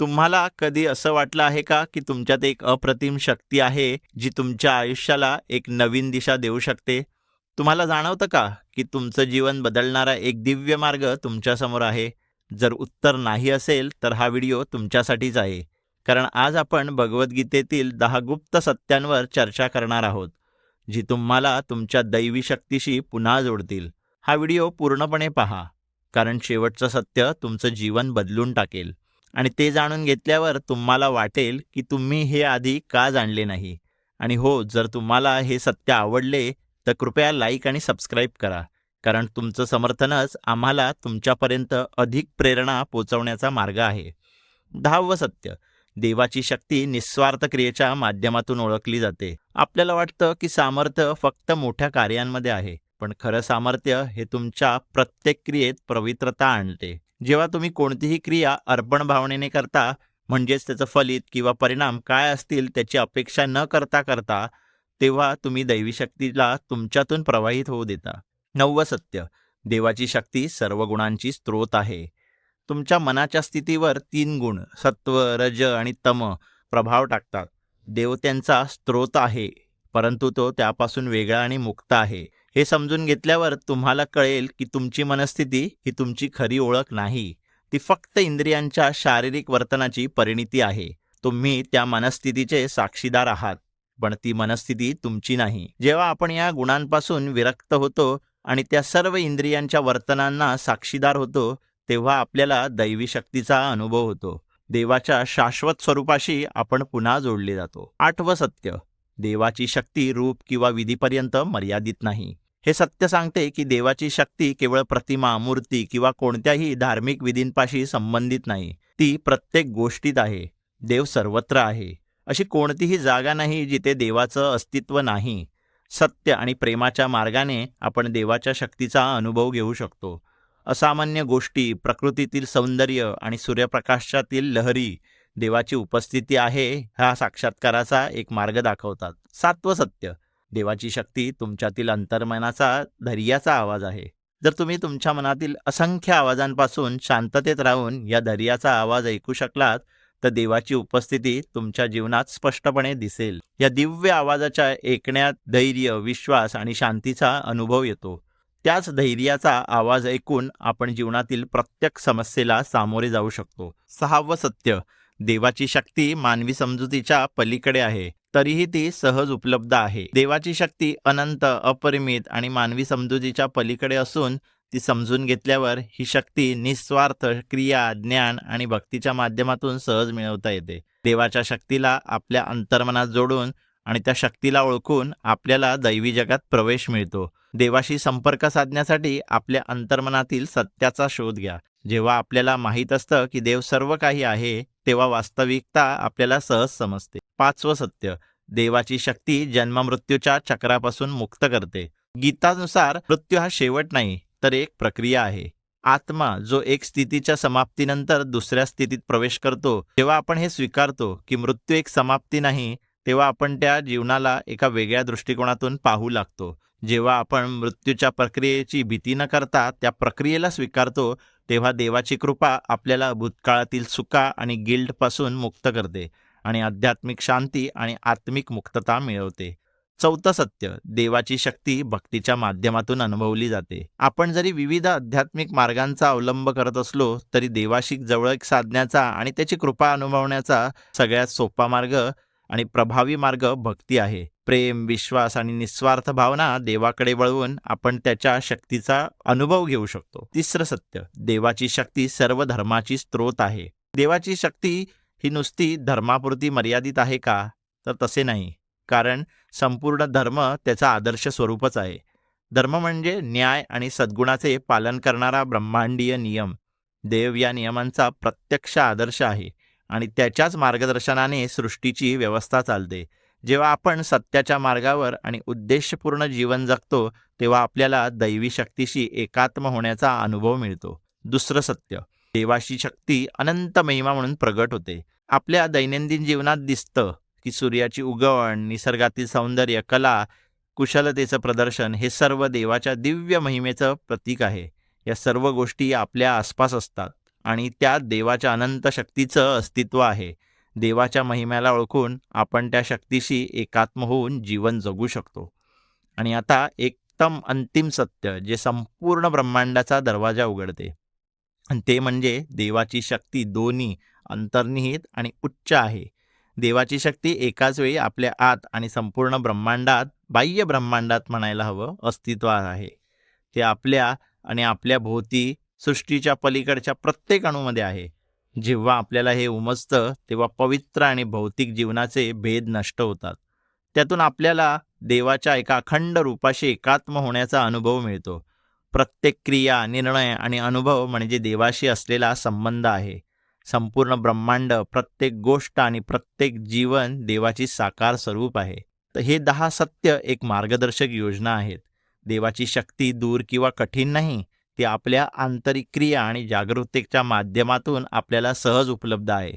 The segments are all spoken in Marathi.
तुम्हाला कधी असं वाटलं आहे का की तुमच्यात एक अप्रतिम शक्ती आहे जी तुमच्या आयुष्याला एक नवीन दिशा देऊ शकते? तुम्हाला जाणवतं का की तुमचं जीवन बदलणारा एक दिव्य मार्ग तुमच्यासमोर आहे? जर उत्तर नाही असेल तर हा व्हिडिओ तुमच्यासाठीच आहे. कारण आज आपण भगवद्गीतेतील दहा गुप्त सत्यांवर चर्चा करणार आहोत जी तुम्हाला तुमच्या दैवी शक्तीशी पुन्हा जोडतील. हा व्हिडिओ पूर्णपणे पहा कारण शेवटचं सत्य तुमचं जीवन बदलून टाकेल. आणि ते जाणून घेतल्यावर तुम्हाला वाटेल की तुम्ही हे आधी का जाणले नाही. आणि हो जर तुम्हाला हे सत्य आवडले तर कृपया लाईक आणि सबस्क्राईब करा. कारण तुमचं समर्थनच आम्हाला तुमच्यापर्यंत अधिक प्रेरणा पोचवण्याचा मार्ग आहे. दहावं सत्य. देवाची शक्ती निस्वार्थ क्रियेच्या माध्यमातून ओळखली जाते. आपल्याला वाटतं की सामर्थ्य फक्त मोठ्या कार्यांमध्ये आहे पण खरं सामर्थ्य हे तुमच्या प्रत्येक क्रियेत पवित्रता आणते. जेव्हा तुम्ही कोणतीही क्रिया अर्पण भावनेने करता म्हणजेच त्याचं फलित किंवा परिणाम काय असतील त्याची अपेक्षा न करता करता तेव्हा तुम्ही दैवी शक्तीला तुमच्यातून प्रवाहित होऊ देता. नववं सत्य देवाची शक्ती सर्व गुणांची स्त्रोत आहे. तुमच्या मनाच्या स्थितीवर तीन गुण सत्व रज आणि तम प्रभाव टाकतात. देव त्यांचा स्त्रोत आहे परंतु तो त्यापासून वेगळा आणि मुक्त आहे. हे समजून घेतल्यावर तुम्हाला कळेल की तुमची मनस्थिती ही तुमची खरी ओळख नाही. ती फक्त इंद्रियांच्या शारीरिक वर्तनाची परिणिती आहे. तुम्ही त्या मनस्थितीचे साक्षीदार आहात. पण ती मनस्थिती तुमची नाही. जेव्हा आपण या गुणांपासून विरक्त होतो आणि त्या सर्व इंद्रियांच्या वर्तनांना साक्षीदार होतो तेव्हा आपल्याला दैवी शक्तीचा अनुभव होतो. देवाच्या शाश्वत स्वरूपाशी आपण पुन्हा जोडले जातो. आठवं सत्य. देवाची शक्ती रूप किंवा विधीपर्यंत मर्यादित नाही. हे सत्य सांगते की देवाची शक्ती केवळ प्रतिमा मूर्ती किंवा कोणत्याही धार्मिक विधींपाशी संबंधित नाही. ती प्रत्येक गोष्टीत आहे. देव सर्वत्र आहे. अशी कोणतीही जागा नाही जिथे देवाचं अस्तित्व नाही. सत्य आणि प्रेमाच्या मार्गाने आपण देवाच्या शक्तीचा अनुभव घेऊ शकतो. असामान्य गोष्टी प्रकृतीतील सौंदर्य आणि सूर्यप्रकाशातील लहरी देवाची उपस्थिती आहे हा साक्षात्काराचा एक मार्ग दाखवतात. सातवं सत्य. देवाची शक्ती तुमच्यातील अंतर्मनाचा धैर्याचा आवाज आहे. जर तुम्ही तुमच्या मनातील असंख्य आवाजांपासून शांततेत राहून या धैर्याचा आवाज ऐकू शकलात तर देवाची उपस्थिती तुमच्या जीवनात स्पष्टपणे दिसेल. या दिव्य आवाजाच्या ऐकण्यात धैर्य विश्वास आणि शांतीचा अनुभव येतो. त्याच धैर्याचा आवाज ऐकून आपण जीवनातील प्रत्येक समस्येला सामोरे जाऊ शकतो. सहावं सत्य. देवाची शक्ती मानवी समजुतीच्या पलीकडे आहे तरीही ती सहज उपलब्ध आहे. देवाची शक्ती अनंत अपरिमित आणि मानवी समजुतीच्या पलीकडे असून ती समजून घेतल्यावर ही शक्ती निस्वार्थ क्रिया ज्ञान आणि भक्तीच्या माध्यमातून सहज मिळवता येते. देवाच्या शक्तीला आपल्या अंतर्मनात जोडून आणि त्या शक्तीला ओळखून आपल्याला दैवी जगात प्रवेश मिळतो. देवाशी संपर्क साधण्यासाठी आपल्या अंतर्मनातील सत्याचा शोध घ्या. जेव्हा आपल्याला माहीत असतं की देव सर्व काही आहे तेव्हा वास्तविकता आपल्याला सहज समजते. पाचवं सत्य देवाची शक्ती जन्ममृत्यूच्या चक्रापासून मुक्त करते. गीतानुसार मृत्यू हा शेवट नाही तर एक प्रक्रिया आहे. आत्मा जो एक स्थितीच्या समाप्तीनंतर दुसऱ्या स्थितीत प्रवेश करतो तेव्हा आपण हे स्वीकारतो की मृत्यू एक समाप्ती नाही तेव्हा आपण त्या जीवनाला एका वेगळ्या दृष्टिकोनातून पाहू लागतो. जेव्हा आपण मृत्यूच्या प्रक्रियेची भीती न करता त्या प्रक्रियेला स्वीकारतो तेव्हा देवाची कृपा आपल्याला भूतकाळातील सुका आणि गिल्डपासून मुक्त करते आणि आध्यात्मिक शांती आणि आत्मिक मुक्तता मिळवते. चौथं सत्य देवाची शक्ती भक्तीच्या माध्यमातून अनुभवली जाते. आपण जरी विविध आध्यात्मिक मार्गांचा अवलंब करत असलो तरी देवाशी जवळक साधण्याचा आणि त्याची कृपा अनुभवण्याचा सगळ्यात सोपा मार्ग आणि प्रभावी मार्ग भक्ती आहे. प्रेम विश्वास आणि निस्वार्थ भावना देवाकडे वळवून आपण त्याच्या शक्तीचा अनुभव घेऊ शकतो. तिसरं सत्य देवाची शक्ती सर्व धर्माची स्त्रोत आहे. देवाची शक्ती ही नुसती धर्मापुरती मर्यादित आहे का? तर तसे नाही. कारण संपूर्ण धर्म त्याचा आदर्श स्वरूपच आहे. धर्म म्हणजे न्याय आणि सद्गुणाचे पालन करणारा ब्रह्मांडीय नियम. देव या नियमांचा प्रत्यक्ष आदर्श आहे. आणि त्याच्याच मार्गदर्शनाने सृष्टीची व्यवस्था चालते. जेव्हा आपण सत्याच्या मार्गावर आणि उद्देशपूर्ण जीवन जगतो तेव्हा आपल्याला दैवी शक्तीशी एकात्म होण्याचा अनुभव मिळतो. दुसरं सत्य देवाची शक्ती अनंत महिमा म्हणून प्रगट होते. आपल्या दैनंदिन जीवनात दिसतं की सूर्याची उगवण निसर्गातील सौंदर्य कला कुशलतेचं प्रदर्शन हे सर्व देवाच्या दिव्य महिमेचं प्रतीक आहे. या सर्व गोष्टी आपल्या आसपास असतात. आणि त्यात देवाच्या अनंत शक्तीचं अस्तित्व आहे. देवाच्या महिम्याला ओळखून आपण त्या शक्तीशी एकात्म होऊन जीवन जगू शकतो. आणि आता एकदम अंतिम सत्य जे संपूर्ण ब्रह्मांडाचा दरवाजा उघडते. आणि ते म्हणजे देवाची शक्ती दोन्ही अंतर्निहित आणि उच्च आहे. देवाची शक्ती एकाच वेळी आपल्या आत आणि संपूर्ण ब्रह्मांडात बाह्य ब्रह्मांडात म्हणायला हवं अस्तित्वात आहे. ते आपल्या आणि आपल्या भोवती सृष्टीच्या पलीकडच्या प्रत्येक अणूमध्ये आहे. जेव्हा आपल्याला हे उमजतं तेव्हा पवित्र आणि भौतिक जीवनाचे भेद नष्ट होतात. त्यातून आपल्याला देवाच्या एका अखंड रूपाशी एकात्म होण्याचा अनुभव मिळतो. प्रत्येक क्रिया निर्णय आणि अनुभव म्हणजे देवाशी असलेला संबंध आहे. संपूर्ण ब्रह्मांड प्रत्येक गोष्ट आणि प्रत्येक जीवन देवाची साकार स्वरूप आहे. तर हे दहा सत्य एक मार्गदर्शक योजना आहेत. देवाची शक्ती दूर किंवा कठीण नाही ती आपल्या आंतरिक क्रिया आणि जागरूकतेच्या माध्यमातून आपल्याला सहज उपलब्ध आहे.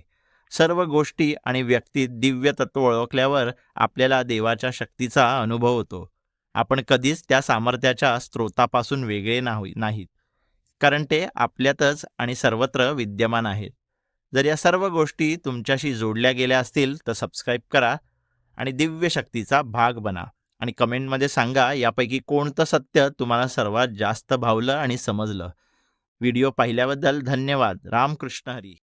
सर्व गोष्टी आणि व्यक्ती दिव्य तत्व ओळखल्यावर आपल्याला देवाच्या शक्तीचा अनुभव होतो. आपण कधीच त्या सामर्थ्याच्या स्रोतापासून वेगळे नाहीत. कारण ते आपल्यातच आणि सर्वत्र विद्यमान आहेत. जर या सर्व गोष्टी तुमच्याशी जोडल्या गेल्या असतील तर सबस्क्राईब करा आणि दिव्य शक्तीचा भाग बना. आणि कमेंटमध्ये सांगा यापैकी कोणतं सत्य तुम्हाला सर्वात जास्त भावलं आणि समजलं. व्हिडिओ पाहिल्याबद्दल धन्यवाद. रामकृष्ण हरी.